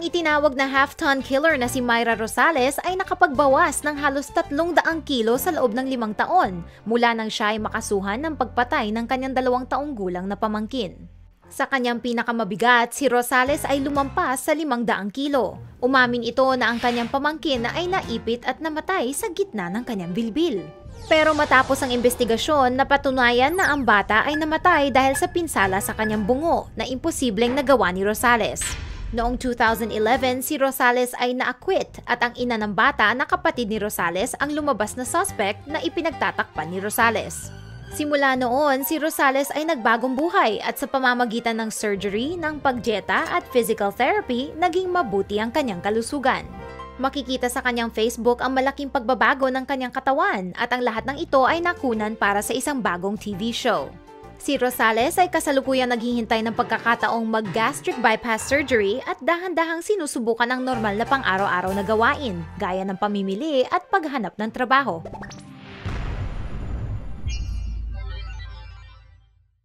Ang itinawag na half-ton killer na si Myra Rosales ay nakapagbawas ng halos 300 kilo sa loob ng limang taon mula nang siya ay makasuhan ng pagpatay ng kanyang dalawang taong gulang na pamangkin. Sa kanyang pinakamabigat, si Rosales ay lumampas sa 500 kilo. Umamin ito na ang kanyang pamangkin ay naipit at namatay sa gitna ng kanyang bilbil. Pero matapos ang investigasyon, napatunayan na ang bata ay namatay dahil sa pinsala sa kanyang bungo na imposibleng nagawa ni Rosales. Noong 2011, si Rosales ay na-acquit at ang ina ng bata na kapatid ni Rosales ang lumabas na suspect na ipinagtatakpan ni Rosales. Simula noon, si Rosales ay nagbagong buhay at sa pamamagitan ng surgery, ng pagjeta at physical therapy, naging mabuti ang kanyang kalusugan. Makikita sa kanyang Facebook ang malaking pagbabago ng kanyang katawan at ang lahat ng ito ay nakunan para sa isang bagong TV show. Si Rosales ay kasalukuyang naghihintay ng pagkakataong mag-gastric bypass surgery at dahan-dahang sinusubukan ang normal na pang-araw-araw na gawain, gaya ng pamimili at paghanap ng trabaho.